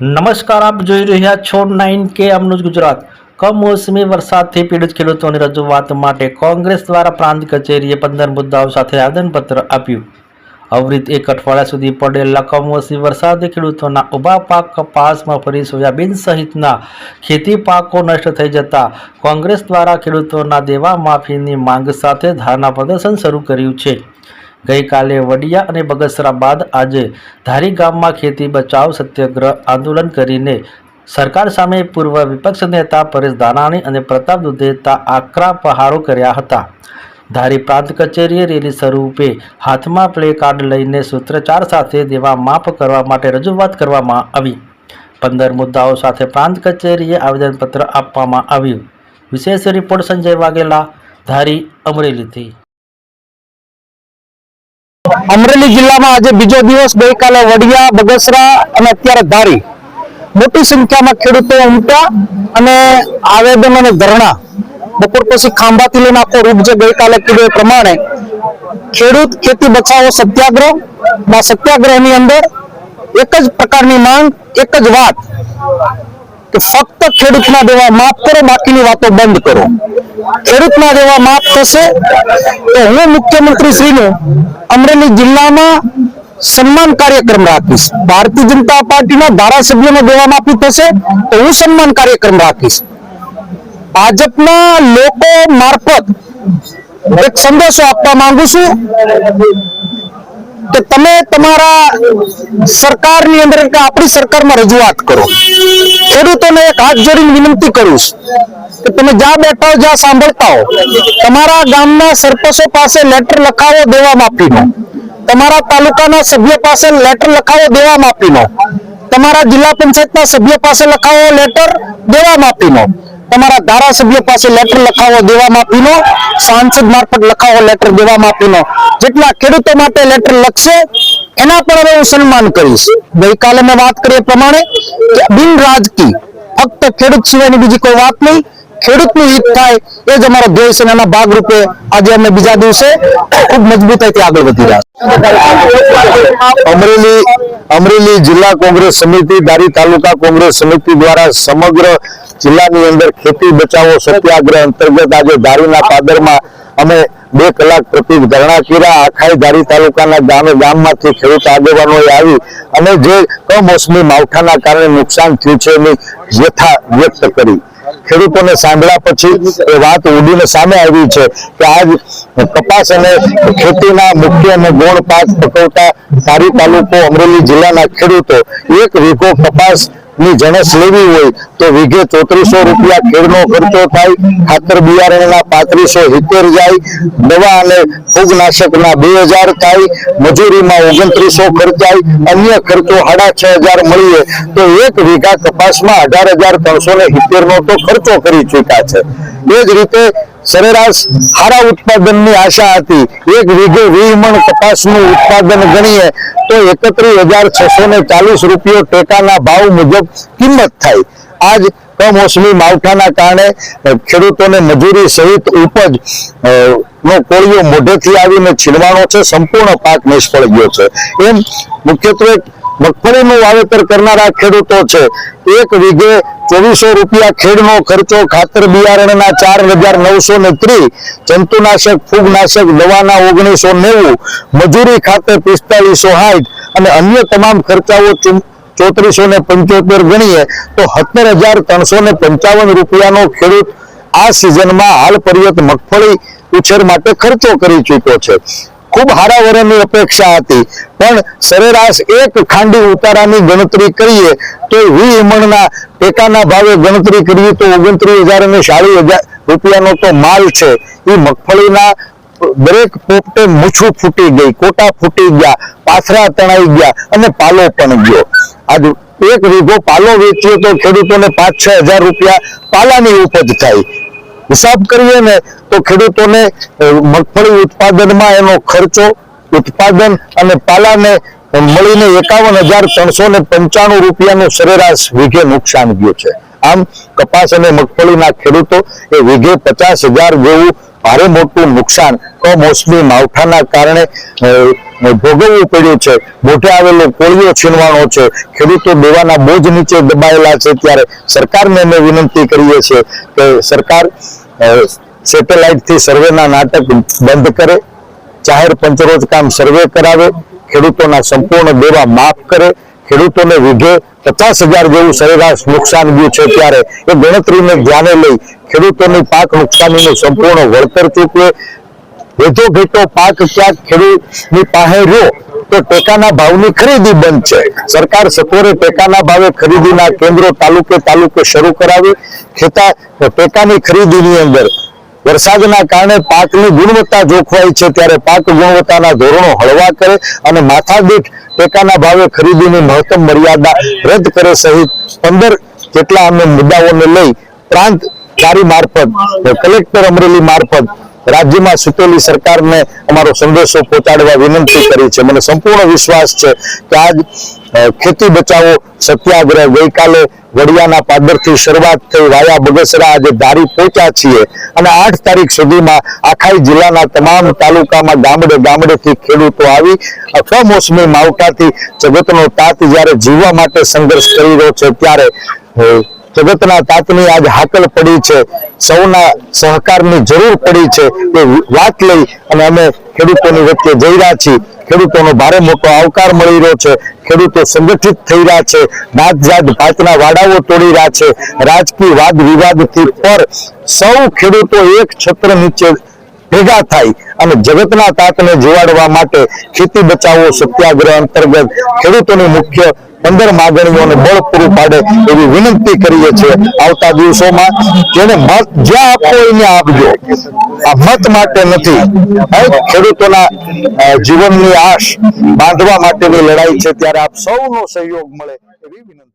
નમસ્કાર, આપ જોઈ રહ્યા છો નાઇન કે અમનુજ ગુજરાત. કમોસમી વરસાદથી પીડિત ખેડૂતોની રજૂઆત માટે કોંગ્રેસ દ્વારા પ્રાંત કચેરીએ પંદર મુદ્દાઓ સાથે આવેદનપત્ર આપ્યું. અવરિત એક અઠવાડિયા સુધી પડેલા કમોસમી વરસાદે ખેડૂતોના ઊભા પાક કપાસ મગફળી સોયાબીન સહિતના ખેતી પાકો નષ્ટ થઈ જતા કોંગ્રેસ દ્વારા ખેડૂતોના દેવા માફીની માંગ સાથે ધારણા પ્રદર્શન શરૂ કર્યું છે. ગઈકાલે વડિયા અને બગસરા બાદ આજે ધારી ગામમાં ખેતી બચાવ સત્યાગ્રહ આંદોલન કરીને સરકાર સામે પૂર્વ વિપક્ષ નેતા પરેશ ધાનાણી અને પ્રતાપ દુધેતા આકરા પહારો કર્યા હતા. ધારી પ્રાંત કચેરીએ રેલી સ્વરૂપે હાથમાં પ્લે કાર્ડ લઈને સૂત્રચાર સાથે દેવા માફ કરવા માટે રજૂઆત કરવામાં આવી. પંદર મુદ્દાઓ સાથે પ્રાંત કચેરીએ આવેદનપત્ર આપવામાં આવ્યું. વિશેષ રિપોર્ટ સંજય વાઘેલા, ધારી અમરેલીથી. અમરેલી જિલ્લામાં આજે બીજો દિવસ ગઈકાલે વડિયા, બગસરા અને અત્યારે ધારી. મોટી સંખ્યામાં ખેડૂતો ઉમટ્યા અને આવેદન અને ધરણા બપોર પછી ખાંભાથી લઈને આખો રૂપ જે ગઈકાલે કીધું એ પ્રમાણે ખેડૂત ખેતી બચાવો સત્યાગ્રહ સત્યાગ્રહ સત્યાગ્રહની અંદર એક જ પ્રકારની માંગ, એક જ વાત. કે ફક્ત ખેડૂતના દેવા માફ કરો, બાકીની વાતો બંધ કરો. ખેડૂતના દેવા માફ થશે તો હું મુખ્યમંત્રી શ્રીને અમરેલી જિલ્લામાં સન્માન કાર્યક્રમ રાખીશ. ભારતીય જનતા પાર્ટીના ધારાસભ્યોને દેવા માફી થશે તો હું સન્માન કાર્યક્રમ રાખીશ. ભાજપના લોકો મારફત એક સંદેશો આપવા માંગુ છું. કે તમે તમારા સરકારની અંદર કે આપણી સરકારમાં રજૂઆત કરો. ખેડૂતોને એક હાથ જોડીને વિનંતી કરું કે તમે જ્યાં બેઠા હો, જ્યાં સાંભળતા હો, તમારા ગામના સરપંચો પાસે લેટર લખાવો, દેવા માફીનો. તમારા તાલુકાના સભ્ય પાસે લેટર લખાવો, દેવા માફીનો. તમારા જિલ્લા પંચાયતના સભ્ય પાસે લખાવો લેટર, દેવા માફીનો. તમારા ધારાસભ્ય પાસે લેટર લખાવો, દેવા આપીનો સાંસદ મારફત લખાવો લેટર દેવા આપીનો જેટલા ખેડૂતો માટે લેટર લખશે, એના પણ હવે હું સન્માન કરીશ. ગઈકાલે મેં વાત કરી પ્રમાણે કે બિન રાજકી ફક્ત ખેડૂત સિવાયની બીજી કોઈ વાત નહીં, ખેડૂતનું હિત થાય એ જ અમારો ધ્યેય છે એના ભાગરૂપે આજે અમે બીજા દિવસે ખૂબ મજબૂતાઈથી આગળ વધી રહ્યા અમરેલી અમરેલી જિલ્લા કોંગ્રેસ સમિતિ દારી તાલુકા કોંગ્રેસ સમિતિ દ્વારા સમગ્ર જિલ્લાની અંદર ખેતી બચાવો સત્યાગ્રહ અંતર્ગત આજે ધારીના પાદરમાં અમે બે કલાક પ્રતિ ધરણા કર્યા. આખાય ધારી તાલુકાના ગામે ગામમાંથી ખેડૂત આગેવાનોએ આવી અને જે કમોસમી માવઠાના કારણે નુકસાન થયું છે એની વ્યથા વ્યક્ત કરી. ખેડૂતોને સાંભળ્યા પછી એ વાત ઉડીને સામે આવી છે કે આજ કપાસ અને ખેતીના મુખ્ય અને ગૌણ પાક પકવતા ધારી તાલુકો અમરેલી જિલ્લાના ખેડૂતો એક વીઘો કપાસની જણસ લેવી હોય તો વીઘે ચોત્રીસો રૂપિયા ખેડનો ખર્ચો થાય, ખાતર બિયારણના પાંત્રીસો સિત્તેર જાય, દવા અને ફૂગનાશકના બે હજાર થાય, મજૂરીમાં ઓગણત્રીસો ખર્ચાય, અન્ય ખર્ચો સાડા છ હજાર મળીએ તો એક વીઘા કપાસમાં અઢાર હજાર ત્રણસો ને સિત્તેર નો તો ખર્ચો કરી ચૂક્યા છે. એ જ રીતે સરેરાશ સારા ઉત્પાદનની આશા હતી. એક વીઘે વીસ કપાસનું ઉત્પાદન ગણીએ તો એકત્રીસ હજાર છસો ચાલીસ રૂપિયો ટેકાના ભાવ મુજબ કિંમત થાય. આજ કમોસમી માવઠાના કારણે ખેડૂતોને મજૂરી સહિત ઉપજ નો કોળિયો મોઢેથી આવીને છીનવાનો છે, સંપૂર્ણ પાક નિષ્ફળ ગયો છે. એમ મુખ્યત્વે મગફળીનું વાવેતર કરનારા ખેડૂતો છે. એક વીઘે ચોવીસો રૂપિયા ખેડનો ખર્ચો ખાતર બિયારણના ચાર હજાર નવસો ને ત્રીસ, જંતુનાશક, ફૂગનાશક, દવાના ઓગણીસો નેવું, મજૂરી ખાતે પિસ્તાલીસો સાઠ અને અન્ય તમામ ખર્ચાઓ ચોત્રીસો ને પંચોતેર ગણીએ તો સત્તર હજાર ત્રણસો ને પંચાવન રૂપિયાનો ખેડૂત આ સિઝનમાં હાલ પર્યત મગફળી ઉછેર માટે ખર્ચો કરી ચૂક્યો છે. ખૂબ સારા અપેક્ષા હતી. પણ સરેરાશ એક ખાંડી ઉતારાની ગણતરી કરીએ તો વી મણના ટેકાના ભાવે ગણતરી કરીએ તો ઓગણત્રીસ હજાર અને સાડી રૂપિયાનો તો માલ છે. એ મગફળીના દરેક પોપટે મૂછું ફૂટી ગઈ, કોટા ફૂટી ગયા, પાથરા તણાઈ ગયા અને પાલો પણ ગયો. આજ એક વીઘો પાલો વેચીએ તો ખેડૂતોને પાંચ છ હજાર રૂપિયા પાલાની ઉપજ થાય હિસાબ કરીએ ને તો ખેડૂતોને મગફળી ઉત્પાદનમાં એનો ખર્ચો, ઉત્પાદન અને પાલાને મળીને એકાવન હજાર ત્રણસો ને પંચાણું રૂપિયાનું સરેરાશ વીઘે નુકસાન ગયું છે. આમ કપાસ અને મગફળીના ખેડૂતો એ વીઘે પચાસ હજાર જેવું ભારે મોટું નુકસાન કમોસમી માવઠાના કારણે ભોગવવું પડ્યું છે. મોઢે આવેલો કોળિયો છીનવાનો છે. ખેડૂતો દેવાના બોજ નીચે દબાયેલા છે ત્યારે સરકારને અમે વિનંતી કરીએ છીએ કે સરકાર સેટેલાઇટથી સર્વેના નાટક બંધ કરે, જાહેર પંચરોજ કામ સર્વે કરાવે, ખેડૂતોના સંપૂર્ણ દેવા માફ કરે, ખેડૂતોને વીઘે પચાસ હજાર જેવું સરેરાશ નુકસાન ગયું છે ત્યારે એ ગણતરીને ધ્યાને લઈ ખેડૂતોની પાક નુકસાનીનું સંપૂર્ણ વળતર ચૂકવે. વધુ ઘેટો પાક ક્યાંક ખેડૂતની પાસે રહ્યો તો ટેકાના ભાવની ખરીદી બંધ છે. સરકાર સત્વરે ટેકાના ભાવે ખરીદીના કેન્દ્રો તાલુકે તાલુકે શરૂ કરાવી. ખેતા ટેકાની ખરીદીની અંદર વરસાદના કારણે પાકની ગુણવત્તા જોખવાય છે ત્યારે પાક ગુણવત્તાના ધોરણો હળવા કરે અને માથાદીઠ ટેકાના ભાવે ખરીદીની મહત્તમ મર્યાદા રદ કરે સહિત પંદર જેટલા અમે મુદ્દાઓને લઈ પ્રાંત કાર્ય મારફત કલેક્ટર અમરેલી મારફત રાજ્યમાં સુતેલી સરકારને અમારો સંદેશો પહોંચાડવા વિનંતી કરી છે. મને સંપૂર્ણ વિશ્વાસ છે કે આજ ખેતી બચાવો સત્યાગ્રહ ગઈકાલે વડિયાના પાદરથી શરૂઆત થઈ વાયા બગસરા આજે ધારી પહોંચ્યા છીએ અને આઠ તારીખ સુધીમાં આખાઈ જિલ્લાના તમામ તાલુકામાં ગામડે ગામડેથી ખેડૂતો આવી કમોસમી માવઠાથી જગતનો તાત જ્યારે જીવવા માટે સંઘર્ષ કરી રહ્યો છે ત્યારે જગતના તાતની આજ હાકલ પડી છે. સૌના સહકારની જરૂર પડી છે. એ વાત લઈ અને અમે ખેડૂતોની વચ્ચે જઈ રહ્યા છીએ. ખેડૂતોનો ભારે મોટો આવકાર મળી રહ્યો છે. ખેડૂતો સંગઠિત થઈ રહ્યા છે. નાત જાત ભાતના વાડાઓ તોડી રહ્યા છે. રાજકીય વાદ વિવાદથી પર સૌ ખેડૂતો એક છત્ર નીચે ભેગા થાય અને જગતના તાતને જીવાડવા માટે ખેતી બચાવો સત્યાગ્રહ અંતર્ગત ખેડૂતોની મુખ્ય પંદર માગણીઓને બળ પૂરું પાડે એવી વિનંતી કરીએ છીએ આવતા દિવસોમાં જેને મત જ્યાં આપવો એને આપજો. આ મત માટે નથી ખેડૂતોના જીવનની આશ બાંધવા માટેની લડાઈ છે. ત્યારે આપ સૌનો સહયોગ મળે એવી વિનંતી.